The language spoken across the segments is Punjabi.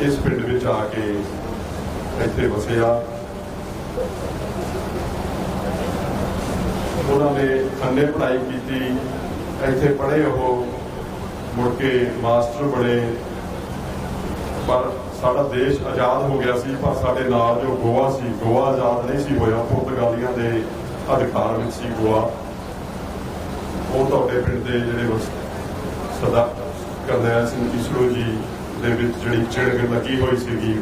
ਇਸ ਪਿੰਡ ਵਿੱਚ ਆ ਕੇ ਇੱਥੇ ਵਸਿਆ। ਉਹਨਾਂ ਨੇ ਖੰਡੇ ਪੜ੍ਹਾਈ ਕੀਤੀ। ਇੱਥੇ ਪੜ੍ਹੇ ਉਹ, ਮੁੜ ਕੇ ਮਾਸਟਰ ਬਣੇ। ਪਰ ਸਾਡਾ ਦੇਸ਼ ਆਜ਼ਾਦ ਹੋ ਗਿਆ ਸੀ, ਪਰ ਸਾਡੇ ਨਾਲ ਜੋ ਗੋਆ ਸੀ, ਗੋਆ ਆਜ਼ਾਦ ਨਹੀਂ ਸੀ ਹੋਇਆ, ਪੁਰਤਗਾਲੀਆਂ ਦੇ ਅਧਿਕਾਰ ਵਿੱਚ ਸੀ ਗੋਆ। ਉਹ ਤੁਹਾਡੇ ਪਿੰਡ ਦੇ ਜਿਹੜੇ ਵਸ- ਕਰਨੈਲ ਸਿੰਘ ਈਸਰੋ ਜੀ ਦੇ ਵਿੱਚ ਜਿਹੜੀ ਚਿੜਗ ਲੱਗੀ ਹੋਈ ਸੀਗੀ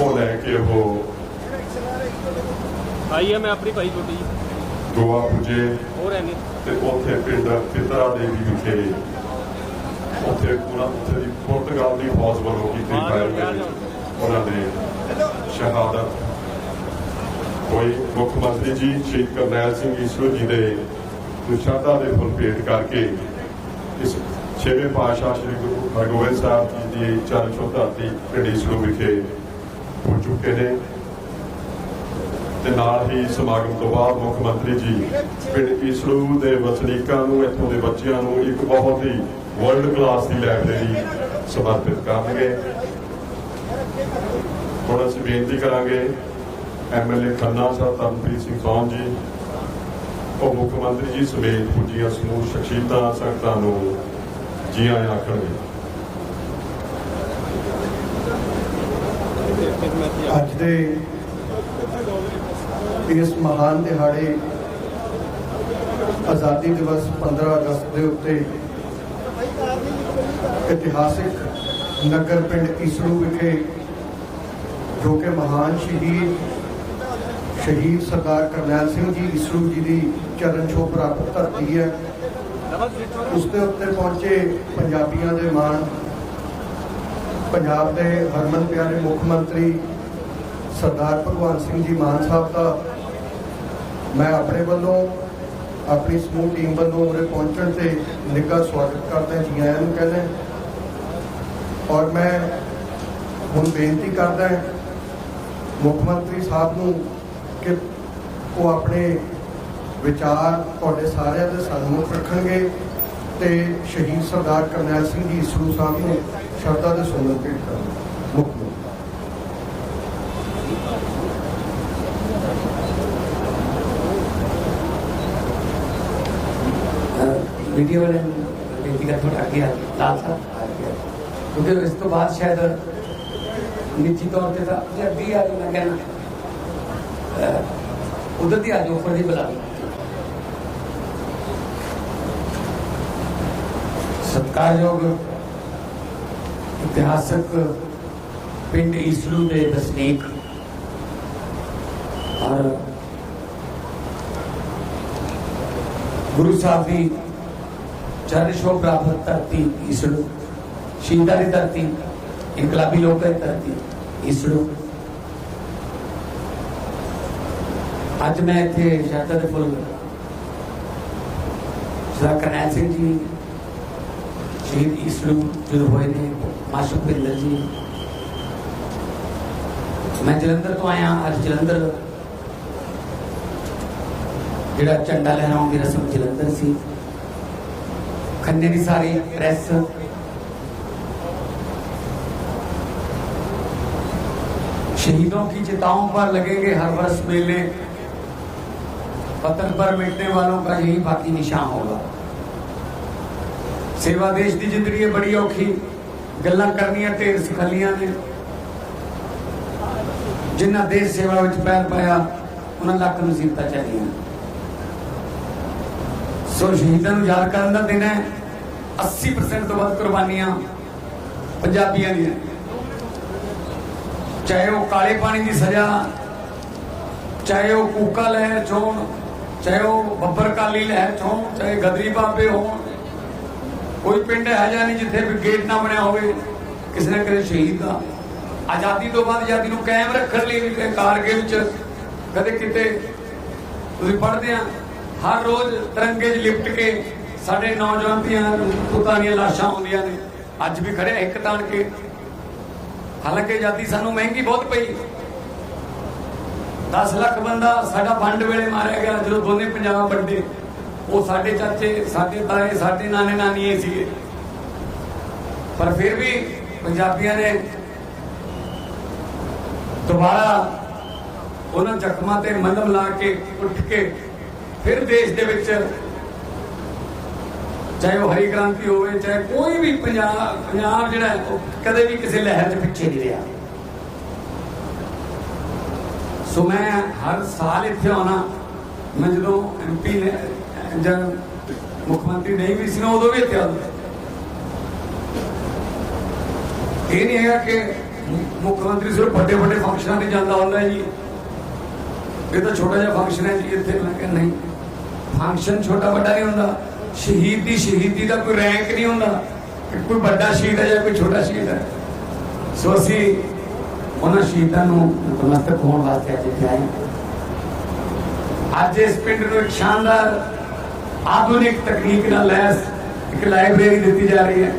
ਉਹ ਲੈ ਕੇ ਉਹ ਆਈ ਹੈ ਮੈਂ ਆਪਣੀ ਭਾਈ ਛੋਟੀ ਜੀ ਗੋਆ ਪੁੱਜੇ। ਹੋਰ ਨਹੀਂ ਤੇ ਉੱਥੇ ਪਿੰਡ ਪਿਤਰਾ ਦੇਵੀ ਵਿਖੇ ਉੱਥੇ ਉਹਨਾਂ ਉੱਥੇ ਦੀ ਪੁਰਤਗਾਲ ਦੀ ਫੌਜ ਵੱਲੋਂ ਕੀਤੀ ਫਾਇਰ ਦੇ ਵਿੱਚ ਉਹਨਾਂ ਦੇ ਸ਼ਹਾਦਤ। ਹੋਈ ਮੁੱਖ ਮੰਤਰੀ ਜੀ ਸ਼੍ਰੀ ਕਰਨੈਲ ਸਿੰਘ ਈਸਰੋ ਜੀ ਦੇ ਨਿਸ਼ਾਦਾ ਦੇ ਫੁੱਲ ਭੇਟ ਕਰਕੇ ਇਸ ਛੇਵੇਂ ਪਾਤਸ਼ਾਹ ਸ਼੍ਰੀ ਗੁਰੂ ਹਰਗੋਬਿੰਦ ਸਾਹਿਬ ਜੀ ਦੀ ਚਰਨ ਛੋਹ ਧਰਤੀ ਪਿੰਡ ਵਿਖੇ ਹੋ ਚੁੱਕੇ ਨੇ ਤੇ ਨਾਲ ਹੀ ਸਮਾਗਮ ਤੋਂ ਬਾਅਦ ਮੁੱਖ ਮੰਤਰੀ ਜੀ ਪਿੰਡ ਈਸੜੂ ਦੇ ਵਸਨੀਕਾਂ ਨੂੰ, ਇੱਥੋਂ ਦੇ ਬੱਚਿਆਂ ਨੂੰ ਇੱਕ ਬਹੁਤ ਹੀ ਵਰਲਡ ਕਲਾਸ ਦੀ ਲਾਇਬ੍ਰੇਰੀ ਸਮਰਪਿਤ ਕਰਨਗੇ। ਹੁਣ ਅਸੀਂ ਬੇਨਤੀ ਕਰਾਂਗੇ ਐਮਐਲਏ ਖੰਨਾ ਸਾਹਿਬ ਤਰਨਪ੍ਰੀਤ ਸਿੰਘ ਸੌਨ ਜੀ, ਉਹ ਮੁੱਖ ਮੰਤਰੀ ਜੀ ਸਮੇਤ ਪੁੱਜੀਆਂ ਸਮੂਹ ਸ਼ਖਸੀਅਤਾਂ, ਸੰਗਤਾਂ ਨੂੰ ਜੀ ਆਇਆਂ ਆਖਣਗੇ ਅੱਜ ਦੇ ਇਸ ਮਹਾਨ ਦਿਹਾੜੇ ਆਜ਼ਾਦੀ ਦਿਵਸ 15 ਅਗਸਤ ਦੇ ਉੱਤੇ ਇਤਿਹਾਸਿਕ ਨਗਰ ਪਿੰਡ ਈਸੜੂ ਵਿਖੇ ਜੋ ਕਿ ਮਹਾਨ ਸ਼ਹੀਦ ਸ਼ਹੀਦ ਸਰਦਾਰ ਕਰਨੈਲ ਸਿੰਘ ਜੀ ਈਸੜੂ ਜੀ ਦੀ ਚਰਨ ਛੋਹ ਪ੍ਰਾਪਤ ਧਰਤੀ ਹੈ। ਉਸ ਦੇ ਉੱਤੇ ਪਹੁੰਚੇ ਪੰਜਾਬੀਆਂ ਦੇ ਮਾਣ, ਪੰਜਾਬ ਦੇ ਹਰਮਨ ਪਿਆਰੇ ਮੁੱਖ ਮੰਤਰੀ ਸਰਦਾਰ ਭਗਵੰਤ ਸਿੰਘ ਜੀ ਮਾਨ ਸਾਹਿਬ ਦਾ, ਮੈਂ ਆਪਣੇ ਵੱਲੋਂ ਆਪਣੀ ਸਮੂਹ ਟੀਮ ਵੱਲੋਂ ਉਰੇ ਪਹੁੰਚਣ ਤੇ ਨਿੱਘਾ ਸਵਾਗਤ ਕਰਦਾ ਜੀ ਆਇਆਂ ਨੂੰ ਕਹਿੰਦਾ ਔਰ ਮੈਂ ਹੁਣ ਬੇਨਤੀ ਕਰਦਾ ਮੁੱਖ ਮੰਤਰੀ ਸਾਹਿਬ ਨੂੰ ਕਿ ਉਹ ਆਪਣੇ ਵਿਚਾਰ ਤੁਹਾਡੇ ਸਾਰਿਆਂ ਦੇ ਸਨਮੁਖ ਰੱਖਣਗੇ ਤੇ ਸ਼ਹੀਦ ਸਰਦਾਰ ਕਰਨੈਲ ਸਿੰਘ ਜੀ ਈਸਰੂ ਸਾਹਿਬ ਨੂੰ ਸ਼ਰਧਾ ਦੇ ਸੁਮਨ ਭੇਟ ਕਰਨਗੇ। ਮੁੱਖ ਵੀਡੀਓ ਵਾਲੇ ਨੂੰ ਬੇਨਤੀ ਕਰ ਥੋੜਾ ਅੱਗੇ ਆ, ਲਾਲ ਸਾਹਿਬ। ਕਿਉਂਕਿ ਇਸ ਤੋਂ ਬਾਅਦ ਸ਼ਾਇਦ ਨਿੱਜੀ ਤੌਰ ਤੇ ਤਾਂ ਜੇ ਅੱਗੇ ਆ ਜਾਓ ਕਹਿਣਾ ਉਧਰ ਦੀ ਆ ਜਾਓ ਉੱਪਰ ਦੀ ਬੁਲਾ ਲਓ ਸਤਿਕਾਰਯੋਗ ਇਤਿਹਾਸਕ ਪਿੰਡ ਈਸਲੂ ਦੇ ਵਸਨੀਕ ਔਰ ਗੁਰੂ ਸਾਹਿਬ ਦੀ ਚਰਨ ਛੋਹ ਪ੍ਰਾਪਤ ਧਰਤੀ ਈਸੜੂ ਸ਼ਹੀਦਾਂ ਦੀ ਧਰਤੀ ਇਨਕਲਾਬੀ ਲੋਕਾਂ ਦੀ ਧਰਤੀ ਈਸੜੂ ਅੱਜ ਮੈਂ ਇੱਥੇ ਸ਼ਰਧਾ ਦੇ ਫੁੱਲ ਸਰਦਾਰ ਕਰਨੈਲ ਸਿੰਘ ਜੀ ਸ਼ਹੀਦ ਈਸੜੂ ਜਦੋਂ ਹੋਏ ਨੇ ਮਾਸ਼ੂਕ ਬਿੰਦਰ ਜੀ ਮੈਂ ਜਲੰਧਰ ਤੋਂ ਆਇਆ ਅੱਜ ਜਲੰਧਰ ਜਿਹੜਾ ਝੰਡਾ ਲਹਿਰਾਉਣ ਦੀ ਰਸਮ ਜਲੰਧਰ ਸੀ ਖੰਨੇ ਦੀ ਸਾਰੀ ਪ੍ਰੈਸ शहीदों की चिताओं पर लगेंगे हर वर्ष मेले वतन पर मिटने वालों का यही बाकी निशान होगा ਸੇਵਾ ਦੇਸ਼ ਦੀ ਜ਼ਿੰਦਗੀ ਹੈ ਬੜੀ ਔਖੀ ਗੱਲਾਂ ਕਰਨੀਆਂ, ਢੇਰ ਸਿਖਲੀਆਂ ਨੇ। ਜਿਨ੍ਹਾਂ ਦੇਸ਼ ਸੇਵਾ ਵਿੱਚ ਪੈਰ ਪਾਇਆ, ਉਹਨਾਂ ਲੱਖ ਮੁਸੀਬਤਾਂ ਚਾਹੀਦੀਆਂ ਸੋ ਸ਼ਹੀਦਾਂ ਨੂੰ ਯਾਦ ਕਰਨ ਦਾ ਦਿਨ ਹੈ। 80% ਤੋਂ ਵੱਧ ਕੁਰਬਾਨੀਆਂ ਪੰਜਾਬੀਆਂ ਦੀਆਂ। ਚਾਹੇ ਉਹ ਕਾਲੇ ਪਾਣੀ ਦੀ ਸਜ਼ਾ, ਚਾਹੇ ਉਹ ਕੂਕਾ ਲਹਿਰ ਚੋਣ ਚਾਹੇ ਉਹ ਬੱਬਰ ਕਾਲੀ ਲਹਿਰ ਚੋਣ ਚਾਹੇ ਗਦਰੀ ਬਾਬੇ ਹੋਣ ਕੋਈ ਪਿੰਡ ਹੈ ਜਾਂ ਨਹੀਂ ਜਿੱਥੇ ਵੀ ਗੇਟ ਨਾ ਬਣਿਆ ਹੋਵੇ, ਕਿਸੇ ਨਾ ਕਿਸੇ ਸ਼ਹੀਦ ਦਾ। ਆਜ਼ਾਦੀ ਤੋਂ ਬਾਅਦ ਆਜ਼ਾਦੀ ਨੂੰ ਕਾਇਮ ਰੱਖਣ ਲਈ ਵੀ ਕਾਰਗਿਲ ਚ ਕਦੇ ਕਿਤੇ ਤੁਸੀਂ ਪੜ੍ਹਦੇ ਆ, ਹਰ ਰੋਜ਼ ਤਿਰੰਗੇ 'ਚ ਲਿਪਟ ਕੇ ਸਾਡੇ ਨੌਜਵਾਨ ਦੀਆਂ ਪੁੱਤਾਂ ਦੀਆਂ ਲਾਸ਼ਾਂ ਆਉਂਦੀਆਂ ਨੇ। ਅੱਜ ਵੀ ਖੜੇ ਇੱਕ ਤਾਣ ਕੇ। ਹਾਲਾਂਕਿ ਆਜ਼ਾਦੀ ਸਾਨੂੰ ਮਹਿੰਗੀ ਬਹੁਤ ਪਈ। 10 ਲੱਖ ਬੰਦਾ ਸਾਡਾ ਫੰਡ ਵੇਲੇ ਮਾਰਿਆ ਗਿਆ ਜਦੋਂ ਦੋਨੇ ਪੰਜਾਬ ਵੱਡੇ ਉਹ ਸਾਡੇ ਚਾਚੇ, ਸਾਡੇ ਤਾਏ, ਸਾਡੇ ਨਾਨੇ ਨਾਨੀਏ ਸੀਗੇ। ਪਰ ਫਿਰ ਵੀ ਪੰਜਾਬੀਆਂ ਨੇ ਦੁਬਾਰਾ ਉਹਨਾਂ ਜ਼ਖਮਾਂ ਤੇ ਮਲਮ ਲਾ ਕੇ ਉੱਠ ਕੇ ਫਿਰ ਦੇਸ਼ ਦੇ ਵਿੱਚ ਚਾਹੇ ਉਹ ਹਰੀ ਕ੍ਰਾਂਤੀ ਹੋਵੇ, ਚਾਹੇ ਕੋਈ ਵੀ ਪੰਜਾਬ ਪੰਜਾਬ ਜਿਹੜਾ ਉਹ ਕਦੇ ਵੀ ਕਿਸੇ ਲਹਿਰ 'ਚ ਪਿੱਛੇ ਨਹੀਂ ਰਿਹਾ। ਸੋ ਮੈਂ ਹਰ ਸਾਲ ਇੱਥੇ ਆਉਣਾ, ਮੈਂ ਜਦੋਂ ਐਮਪੀ ਨੇ ਮੁੱਖ ਮੰਤਰੀ ਨਹੀਂ ਵੀ ਸੀ ਨਾ, ਉਦੋਂ ਵੀ ਇੱਥੇ ਆਉਂਦਾ ਇਹ ਨਹੀਂ ਹੈਗਾ ਕਿ ਮੁੱਖ ਮੰਤਰੀ ਸਿਰਫ ਵੱਡੇ ਵੱਡੇ ਫੰਕਸ਼ਨਾਂ ਤੇ ਜਾਂਦਾ ਹੁੰਦਾ ਜੀ। ਇਹ ਤਾਂ ਛੋਟਾ ਜਿਹਾ ਫੰਕਸ਼ਨ ਹੈ ਜੀ, ਇੱਥੇ ਮੈਂ ਕਿਹਾ ਨਹੀਂ। ਫੰਕਸ਼ਨ ਛੋਟਾ ਵੱਡਾ ਨਹੀਂ ਹੁੰਦਾ। ਸ਼ਹੀਦ ਦੀ ਸ਼ਹੀਦੀ ਦਾ ਕੋਈ ਰੈਂਕ ਨਹੀਂ ਹੁੰਦਾ। ਕਿ ਕੋਈ ਵੱਡਾ ਸ਼ਹੀਦ ਹੈ ਜਾਂ ਕੋਈ ਛੋਟਾ ਸ਼ਹੀਦ ਹੈ। ਸੋ ਅਸੀਂ ਉਹਨਾਂ ਸ਼ਹੀਦਾਂ ਨੂੰ ਨਤਮਸਤਕ ਹੋਣ ਵਾਸਤੇ ਅੱਜ ਆਏ ਅੱਜ ਇਸ ਪਿੰਡ ਨੂੰ ਇੱਕ ਸ਼ਾਨਦਾਰ ਆਧੁਨਿਕ ਤਕਨੀਕ ਨਾਲ ਲੈਸ ਇੱਕ ਲਾਇਬ੍ਰੇਰੀ ਦਿੱਤੀ ਜਾ ਰਹੀ ਹੈ।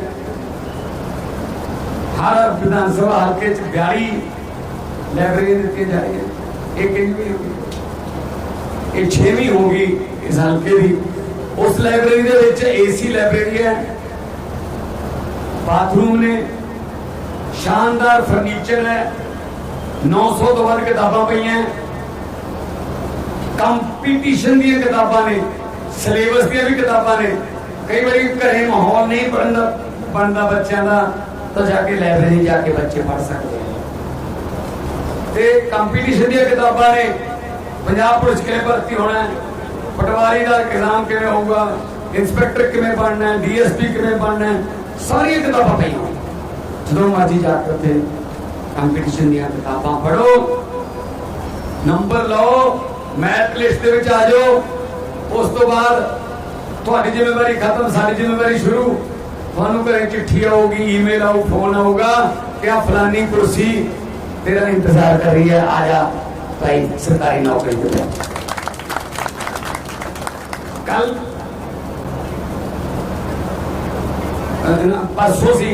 ਹਰ ਵਿਧਾਨ ਸਭਾ ਹਲਕੇ ਚ 42 ਲਾਇਬ੍ਰੇਰੀ ਦਿੱਤੀ ਜਾ ਰਹੀ ਹੈ ਇਹ ਕਿੰਨੀ ਹੋਗੀ ਇਹ 6ਵੀਂ ਹੋਗੀ ਇਸ ਹਲਕੇ ਦੀ। ਉਸ ਲਾਇਬ੍ਰੇਰੀ ਦੇ ਵਿੱਚ ਏਸੀ ਲਾਇਬ੍ਰੇਰੀ ਹੈ। ਬਾਥਰੂਮ ਨੇ, ਸ਼ਾਨਦਾਰ ਫਰਨੀਚਰ ਹੈ। 900 ਤੋਂ ਵੱਧ ਕਿਤਾਬਾਂ ਪਈਆਂ। ਕੰਪੀਟੀਸ਼ਨ ਦੀਆਂ ਕਿਤਾਬਾਂ ਨੇ। ਸਿਲੇਬਸ ਦੀਆਂ ਵੀ ਕਿਤਾਬਾਂ ਨੇ। ਕਈ ਵਾਰੀ ਘਰੇ ਮਾਹੌਲ ਨਹੀਂ ਪੜਨ ਬਣਦਾ ਬੱਚਿਆਂ ਦਾ, ਤਾਂ ਜਾ ਕੇ ਲਾਇਬ੍ਰੇਰੀ ਜਾ ਕੇ ਬੱਚੇ ਪੜ ਸਕਦੇ ਤੇ ਕੰਪੀਟੀਸ਼ਨ ਦੀਆਂ ਕਿਤਾਬਾਂ ਨੇ। ਪੰਜਾਬ ਪੁਲਿਸ ਕਿਵੇਂ ਭਰਤੀ ਹੋਣਾ ਹੈ? ਪਟਵਾਰੀ ਦਾ ਇਗਜ਼ਾਮ ਕਿਵੇਂ ਹੋਊਗਾ? ਇੰਸਪੈਕਟਰ ਕਿਵੇਂ ਬਣਨਾ ਹੈ? ਡੀਐਸਪੀ ਕਿਵੇਂ ਬਣਨਾ ਹੈ? ਸਾਰੀਆਂ ਕਿਤਾਬਾਂ ਪਈਆਂ ਜਦੋਂ ਮਰਜ਼ੀ ਜਾ ਕੇ ਉੱਥੇ ਕੰਪੀਟੀਸ਼ਨ ਦੀਆਂ ਕਿਤਾਬਾਂ ਪੜੋ ਨੰਬਰ ਲਓ ਮੈਥ ਲਿਸਟ ਦੇ ਵਿੱਚ ਆ ਜਾਓ। ਉਸ ਤੋਂ ਬਾਅਦ ਤੁਹਾਡੀ ਜ਼ਿੰਮੇਵਾਰੀ ਖਤਮ, ਸਾਡੀ ਜ਼ਿੰਮੇਵਾਰੀ ਸ਼ੁਰੂ। ਤੁਹਾਨੂੰ ਘਰੇ ਚਿੱਠੀ ਆਊਗੀ ਈਮੇਲ ਆਊ ਫੋਨ ਆਊਗਾ ਕਿ ਆ ਫਲਾਨੀ ਕੁਰਸੀ ਤੇਰਾ ਇੰਤਜ਼ਾਰ ਕਰ ਰਹੀ ਹੈ, ਆ ਭਾਈ, ਸਰਕਾਰੀ ਨੌਕਰੀ ਤੇ ਕੱਲ ਪਰਸੋਂ ਸੀ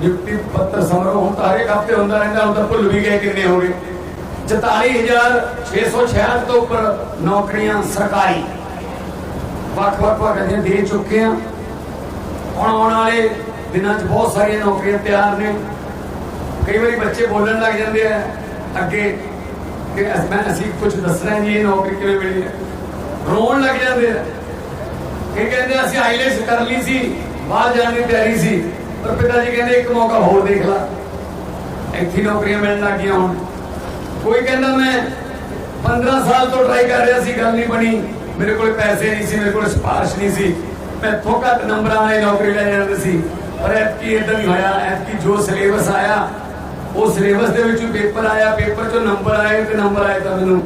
ਨਿਯੁਕਤੀ ਪੱਤਰ ਸਮਾਰੋਹ, ਹੁਣ ਤਾਂ ਹਰੇਕ ਹਫ਼ਤੇ ਹੁੰਦਾ ਰਹਿੰਦਾ, ਹੁਣ ਤਾਂ ਭੁੱਲ ਵੀ ਗਏ ਕਿੰਨੇ ਹੋ ਗਏ। 44666 ਤੋਂ ਉੱਪਰ ਨੌਕਰੀਆਂ ਸਰਕਾਰੀ। ਵੱਖ ਵੱਖ ਵੱਖ ਦੇ ਚੁੱਕੇ ਆ ਹੁਣ ਆਉਣ ਵਾਲੇ ਦਿਨਾਂ 'ਚ ਬਹੁਤ ਸਾਰੀਆਂ ਨੌਕਰੀਆਂ ਤਿਆਰ ਨੇ। ਕਈ ਵਾਰੀ ਬੱਚੇ ਬੋਲਣ ਲੱਗ ਜਾਂਦੇ ਆ, ਅੱਗੇ ਕਿ ਮੈਂ ਅਸੀਂ ਕੁਝ ਦੱਸਣਾ ਜੀ, ਇਹ ਨੌਕਰੀ ਕਿਵੇਂ ਮਿਲੀ ਹੈ? ਰੋਣ ਲੱਗ ਜਾਂਦੇ ਆ। ਇਹ ਕਹਿੰਦੇ ਅਸੀਂ ਆਈਲੈਟਸ ਕਰ ਲਈ ਸੀ, ਬਾਹਰ ਜਾਣ ਦੀ ਤਿਆਰੀ ਸੀ, ਪਰ ਪਿਤਾ ਜੀ ਕਹਿੰਦੇ, ਇੱਕ ਮੌਕਾ ਹੋਰ ਦੇਖ ਲਾ। ਇੱਥੇ ਨੌਕਰੀਆਂ ਮਿਲਣ ਲੱਗ ਗਈਆਂ ਹੁਣ। ਕੋਈ ਕਹਿੰਦਾ, ਮੈਂ 15 ਸਾਲ ਤੋਂ ਟਰਾਈ ਕਰ ਰਿਹਾ ਸੀ, ਗੱਲ ਨਹੀਂ ਬਣੀ। ਮੇਰੇ ਕੋਲ ਪੈਸੇ ਨਹੀਂ ਸੀ, ਮੇਰੇ ਕੋਲ ਸਿਫਾਰਿਸ਼ ਨਹੀਂ ਸੀ। ਮੈਂ ਇੱਥੋਂ ਘੱਟ ਨੰਬਰਾਂ ਵਾਲੀ ਨੌਕਰੀ ਲੈ ਜਾਂਦੇ ਸੀ। ਪਰ ਐਤਕੀ ਇਦਾਂ ਨਹੀਂ ਹੋਇਆ, ਐਤਕੀ ਜੋ ਸਿਲੇਬਸ ਆਇਆ, ਉਹ ਸਿਲੇਬਸ ਦੇ ਵਿੱਚੋਂ ਪੇਪਰ ਆਇਆ ਪੇਪਰ ਚੋਂ ਨੰਬਰ ਆਏ ਤੇ ਨੰਬਰ ਆਏ ਤਾਂ ਮੈਨੂੰ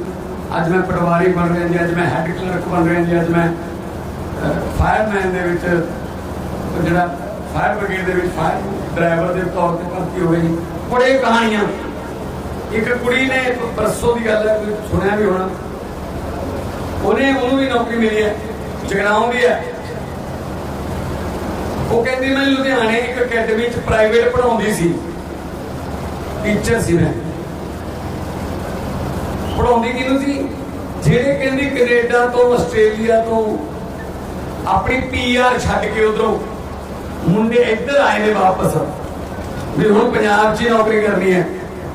ਅੱਜ ਮੈਂ ਪਟਵਾਰੀ ਬਣ ਰਿਹਾ ਜੀ, ਅੱਜ ਮੈਂ ਹੈੱਡ ਕਲਰਕ ਬਣ ਰਿਹਾ ਜੀ, ਅੱਜ ਮੈਂ ਫਾਇਰਮੈਨ ਦੇ ਵਿੱਚ ਜਿਹੜਾ ਫਾਇਰ ਬ੍ਰਿਗੇਡ ਦੇ ਵਿੱਚ ਫਾਇਰ ਡਰਾਈਵਰ ਦੇ ਤੌਰ ਤੇ ਭਰਤੀ ਹੋਏ ਜੀ। ਬੜੇ ਕਹਾਣੀਆਂ। ਇੱਕ ਕੁੜੀ ਨੇ ਪਰਸੋਂ ਦੀ ਗੱਲ ਹੈ ਸੁਣਿਆ ਵੀ ਹੋਣਾ। ਉਹਨੇ ਉਹਨੂੰ ਵੀ ਨੌਕਰੀ ਮਿਲੀ ਹੈ ਜਗਰਾਉਂ ਦੀ ਹੈ। ਉਹ ਕਹਿੰਦੀ, ਮੈਂ ਲੁਧਿਆਣੇ ਇੱਕ ਅਕੈਡਮੀ ਚ ਪ੍ਰਾਈਵੇਟ ਪੜਾਉਂਦੀ ਸੀ। ਟੀਚਰ ਸੀ ਮੈਂ। ਪੜਾਉਂਦੀ ਕਿਹਨੂੰ ਸੀ? ਜਿਹੜੇ ਕਹਿੰਦੀ ਕੈਨੇਡਾ ਤੋਂ, ਆਸਟ੍ਰੇਲੀਆ ਤੋਂ, ਆਪਣੀ ਪੀਆਰ ਛੱਡ ਕੇ ਉਧਰੋਂ ਮੁੰਡੇ ਇੱਧਰ ਆਏ ਨੇ ਵਾਪਸ। ਵੀ ਹੁਣ ਪੰਜਾਬ 'ਚ ਹੀ ਨੌਕਰੀ ਕਰਨੀ ਹੈ।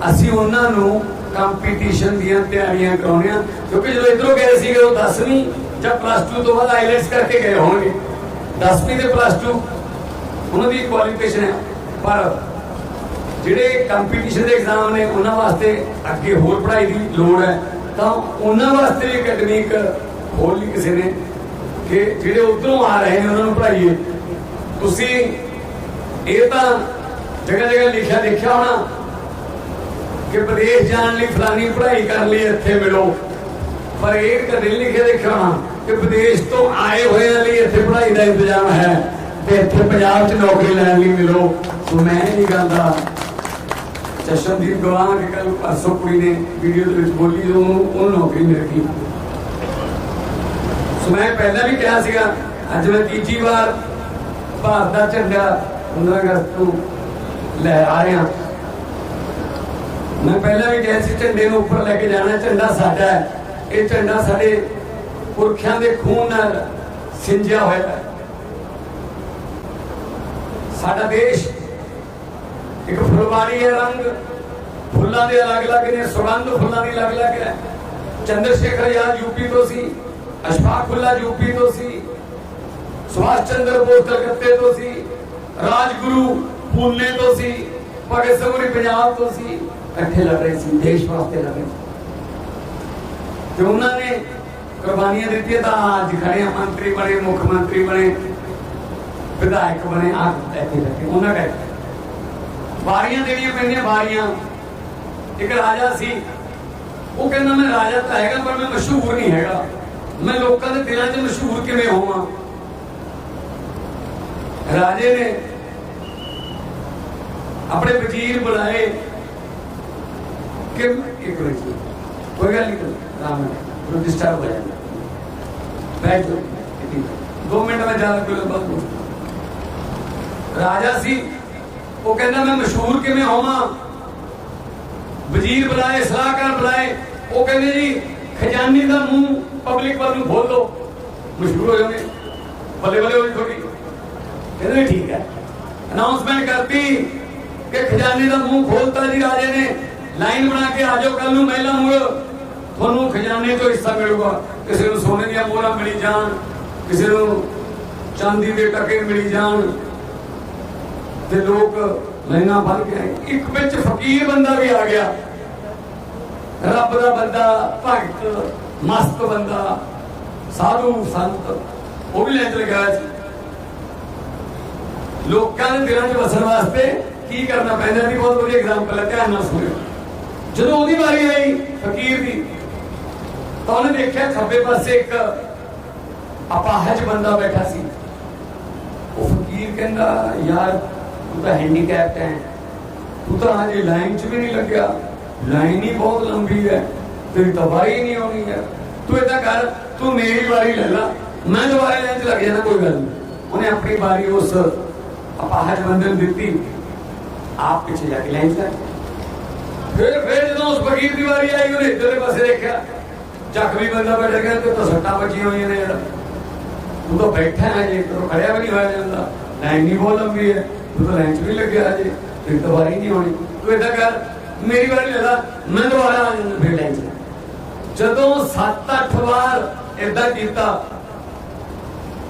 ਅਸੀਂ ਉਹਨਾਂ ਨੂੰ ਕੰਪੀਟੀਸ਼ਨ ਦੀਆਂ ਤਿਆਰੀਆਂ ਕਰਾਉਣੀਆਂ। ਕਿਉਂਕਿ ਜਦੋਂ ਇਧਰੋਂ ਗਏ ਸੀਗੇ, ਉਹ 10ਵੀਂ ਜਾਂ ਪਲੱਸ 2 ਤੋਂ ਬਾਅਦ ਆਈਲੈਟਸ ਕਰਕੇ ਗਏ ਹੋਣਗੇ। 10ਵੀਂ ਤੇ ਪਲੱਸ 2 ਉਹਨਾਂ ਦੀ ਕੁਆਲੀਫਿਕੇਸ਼ਨ ਹੈ। ਪਰ ਜਿਹੜੇ ਕੰਪੀਟੀਸ਼ਨ ਦੇ ਐਗਜ਼ਾਮ ਨੇ, ਉਹਨਾਂ ਵਾਸਤੇ ਅੱਗੇ ਹੋਰ ਪੜ੍ਹਾਈ ਦੀ ਲੋੜ ਹੈ। ਤਾਂ ਉਹਨਾਂ ਵਾਸਤੇ ਵੀ ਅਕੈਡਮਿਕ ਹੋਰ ਲਈ ਕਿਸੇ ਨੇ ਕਿ ਜਿਹੜੇ ਉਧਰੋਂ ਆ ਰਹੇ ਨੇ, ਉਹਨਾਂ ਨੂੰ ਪੜ੍ਹਾਈਏ। ਤੁਸੀਂ ਇਹ ਤਾਂ ਜਗ੍ਹਾ ਜਗ੍ਹਾ ਲਿਖਿਆ ਦੇਖਿਆ ਹੋਣਾ। ਕਿ ਵਿਦੇਸ਼ ਜਾਣ ਲਈ ਫਲਾਨੀ ਪੜ੍ਹਾਈ ਕਰ ਲਈ ਇੱਥੇ ਮਿਲੋ। ਪਰ ਇਹ ਕਦੇ ਨਹੀਂ ਲਿਖਿਆ ਦੇਖਿਆ ਕਿ ਵਿਦੇਸ਼ ਤੋਂ ਆਏ ਹੋਇਆਂ ਲਈ ਇੱਥੇ ਪੜ੍ਹਾਈ ਦਾ ਇੰਤਜ਼ਾਮ ਹੈ ਤੇ ਇੱਥੇ ਪੰਜਾਬ 'ਚ ਨੌਕਰੀ ਲੈਣ ਲਈ ਮਿਲੋ। ਮੈਂ ਇਹ ਗੱਲ ਚਸ਼ਮਦੀਪ ਗਵਾਹ ਕਿ ਕੱਲ ਪਰਸੋਂ ਕੁੜੀ ਨੇ ਵੀਡੀਓ ਦੇ ਵਿੱਚ ਬੋਲੀ ਜਦੋਂ ਉਹਨੂੰ ਉਹਨੂੰ ਨੌਕਰੀ ਮਿਲ ਗਈ। ਸੋ ਮੈਂ ਪਹਿਲਾਂ ਵੀ ਕਿਹਾ ਸੀਗਾ, ਅੱਜ ਮੈਂ ਤੀਜੀ ਵਾਰ ਭਾਰਤ ਦਾ ਝੰਡਾ 15 ਅਗਸਤ ਨੂੰ ਲੈ ਆ ਰਿਹਾ। ਮੈਂ ਪਹਿਲਾਂ ਵੀ ਕਿਹਾ ਸੀ, ਝੰਡੇ ਨੂੰ ਉੱਪਰ ਲੈ ਕੇ ਜਾਣਾ, ਝੰਡਾ ਸਾਡਾ ਹੈ। ਇਹ ਝੰਡਾ ਸਾਡੇ ਪੁਰਖਿਆਂ ਦੇ ਖੂਨ ਨਾਲ ਸਿੰਜਿਆ ਹੋਇਆ ਹੈ। ਸਾਡਾ ਦੇਸ਼ ਇੱਕ ਫੁਲਵਾਰੀ ਹੈ, ਰੰਗ ਫੁੱਲਾਂ ਦੇ ਅਲੱਗ-ਅਲੱਗ ਨੇ, ਸੁਗੰਧ ਫੁੱਲਾਂ ਦੀ ਅਲੱਗ-ਅਲੱਗ ਹੈ। ਚੰਦਰ ਸ਼ੇਖਰ ਆਜ਼ਾਦ ਯੂਪੀ ਤੋਂ ਸੀ ਅਸ਼ਫਾਕੁੱਲਾ ਯੂਪੀ ਤੋਂ ਸੀ, ਸੁਭਾਸ਼ ਚੰਦਰ ਬੋਸ ਕਲਕੱਤੇ ਤੋਂ ਸੀ, ਰਾਜਗੁਰੂ ਪੂਨੇ ਤੋਂ ਸੀ, ਭਗਤ ਸਿੰਘ ਪੰਜਾਬ ਤੋਂ ਸੀ। ਇਕੱਠੇ ਲੜ ਰਹੇ ਸੀ, ਦੇਸ਼ ਵਾਸਤੇ ਲੜ ਰਹੇ ਸੀ। ਤੇ ਉਹਨਾਂ ਨੇ ਕੁਰਬਾਨੀਆਂ ਦਿੱਤੀਆਂ ਤਾਂ ਅੱਜ ਖੜੇ ਮੰਤਰੀ ਬਣੇ, ਮੁੱਖ ਮੰਤਰੀ ਬਣੇ, ਵਿਧਾਇਕ ਬਣੇ ਆ ਇੱਥੇ ਤੱਕ ਉਹਨਾਂ ਦਾ ਵਾਰੀਆਂ ਦੇਣੀਆਂ ਪੈਂਦੀਆਂ, ਵਾਰੀਆਂ। ਇੱਕ ਰਾਜਾ ਸੀ, ਉਹ ਕਹਿੰਦਾ, ਮੈਂ ਰਾਜਾ ਤਾਂ ਹੈਗਾ, ਪਰ ਮੈਂ ਮਸ਼ਹੂਰ ਨਹੀਂ ਹੈਗਾ। ਮੈਂ ਲੋਕਾਂ ਦੇ ਦਿਲਾਂ 'ਚ ਮਸ਼ਹੂਰ ਕਿਵੇਂ ਹੋਵਾਂ? ਰਾਜੇ ਨੇ ਆਪਣੇ ਵਜ਼ੀਰ ਬੁਲਾਏ ਕਿ ਇੱਕ ਮਿੰਟ ਕੋਈ ਗੱਲ ਨਹੀਂ ਰਾਮ ਨੂੰ ਡਿਸਟਰਬ ਹੋ ਜਾਂਦਾ। ਬੈਠ ਜਾਓ ਦੋ ਮਿੰਟ ਮੈਂ ਜ਼ਿਆਦਾ ਕੋਈ ਬਾਤ ਰਾਜਾ ਸੀ, ਉਹ ਕਹਿੰਦਾ, ਮੈਂ ਮਸ਼ਹੂਰ ਕਿਵੇਂ ਹੋਵਾਂ? ਵਜ਼ੀਰ ਬੁਲਾਏ, ਸਲਾਹਕਾਰ ਬੁਲਾਏ। ਉਹ ਕਹਿੰਦੇ, ਜੀ, ਖਜ਼ਾਨੇ ਦਾ ਮੂੰਹ ਪਬਲਿਕ ਵੱਲ ਨੂੰ ਖੋਲੋ ਮਸ਼ਹੂਰ ਹੋ ਜਾਓਗੇ। ਬੱਲੇ ਬੱਲੇ ਹੋਈ ਥੋੜੀ ਕਹਿੰਦੇ ਠੀਕ ਹੈ। ਅਨਾਉਂਸਮੈਂਟ ਕਰਤੀ ਕਿ ਖਜ਼ਾਨੇ ਦਾ ਮੂੰਹ ਖੋਲਤਾ ਜੀ ਰਾਜੇ ਨੇ। ਲਾਈਨ ਬਣਾ ਕੇ ਆ ਜਾਓ ਕੱਲ ਨੂੰ ਮਹਿਲਾ ਨੂੰ ਤੁਹਾਨੂੰ ਖਜ਼ਾਨੇ ਤੋਂ ਹਿੱਸਾ ਮਿਲੂਗਾ। ਕਿਸੇ ਨੂੰ ਸੋਨੇ ਦੀਆਂ ਮੋਹਰਾਂ ਮਿਲੀ ਜਾਣ, ਕਿਸੇ ਨੂੰ ਚਾਂਦੀ ਦੇ ਟਕੇ ਮਿਲੀ ਜਾਣ। ਤੇ ਲੋਕ ਲਾਈਨਾਂ ਭਰ ਗਏ ਇੱਕ ਵਿੱਚ ਫਕੀਰ ਬੰਦਾ ਵੀ ਆ ਗਿਆ। ਰੱਬ ਦਾ ਬੰਦਾ, ਭਗਤ, ਮਸਤ ਬੰਦਾ, ਸਾਧੂ, ਸੰਤ, ਉਹ ਵੀ ਲੈਣ ਲਗਾ ਸੀ। ਲੋਕਾਂ ਦੇ ਦਿਲਾਂ 'ਚ ਵਸਣ ਵਾਸਤੇ ਕੀ ਕਰਨਾ ਪੈਂਦਾ ਦੀ ਬਹੁਤ ਵਧੀਆ ਐਗਜ਼ਾਮਪਲ ਹੈ, ਧਿਆਨ ਨਾਲ ਸੁਣਿਓ। ਜਦੋਂ ਉਹਦੀ ਵਾਰੀ ਆਈ, ਫਕੀਰ ਦੀ, ਤਾਂ ਉਹਨੇ ਦੇਖਿਆ ਖੱਬੇ ਪਾਸੇ ਇੱਕ ਅਪਾਹਜ ਬੰਦਾ ਬੈਠਾ ਸੀ। ਉਹ ਫਕੀਰ ਕਹਿੰਦਾ, ਯਾਰ, ਤੂੰ ਤਾਂ ਹੈਂਡੀਕੈਪਟ ਹੈ ਤੂੰ ਤਾਂ ਹਜੇ ਲਾਈਨ 'ਚ ਵੀ ਨਹੀਂ ਲੱਗਿਆ। ਲਾਈਨ ਹੀ ਬਹੁਤ ਲੰਬੀ ਹੈ। ਤੇਰੀ ਤਾਂ ਵਾਰੀ ਨਹੀਂ ਆਉਣੀ ਹੈ। ਤੂੰ ਏਦਾਂ ਕਰ, ਤੂੰ ਮੇਰੀ ਵਾਰੀ ਲੈ ਲੈ। ਮੈਂ ਦੁਬਾਰਾ ਲੈਣ 'ਚ ਲੱਗ ਜਾਣਾ, ਕੋਈ ਗੱਲ ਨਹੀਂ। ਉਹਨੇ ਆਪਣੀ ਵਾਰੀ ਉਸ ਅਪਾਹਜ ਬੰਦੇ ਨੂੰ ਦਿੱਤੀ। ਆਪ ਪਿੱਛੇ ਜਾ ਕੇ ਲਾਈਨ 'ਚ ਲੱਗ ਫਿਰ ਫਿਰ ਜਦੋਂ ਉਸ ਫਕੀਰ ਦੀ ਵਾਰੀ ਆਈ, ਉਹਨੇ ਇੱਧਰਲੇ ਪਾਸੇ ਦੇਖਿਆ। ਜ਼ਖਮੀ ਬੰਦਾ ਬੈਠਾ ਗਿਆ ਤੇ ਸੱਟਾਂ ਵੱਜੀਆਂ ਹੋਈਆਂ ਨੇ ਯਾਰ। ਤੂੰ ਤਾਂ ਬੈਠਾ ਹੈ ਜੇ ਤੂੰ ਖੜਿਆ ਵੀ ਨਹੀਂ ਹੋਇਆ ਜਾਂਦਾ। ਲਾਈਨ ਨਹੀਂ ਬਹੁਤ ਲੰਬੀ ਹੈ, ਤੂੰ ਤਾਂ ਲਾਈਨ 'ਚ ਵੀ ਲੱਗਿਆ ਜੇ ਤੇਰੀ ਤਾਂ ਨਹੀਂ ਹੋਣੀ। ਤੂੰ ਏਦਾਂ ਕਰ, ਮੇਰੀ ਵਾਰੀ ਲੈ ਲੈ, ਮੈਂ ਦੁਬਾਰਾ ਆ ਜਾਂਦਾ ਫਿਰ ਲਾਈਨ 'ਚ। ਜਦੋਂ 7-8 ਵਾਰ ਏਦਾਂ ਕੀਤਾ,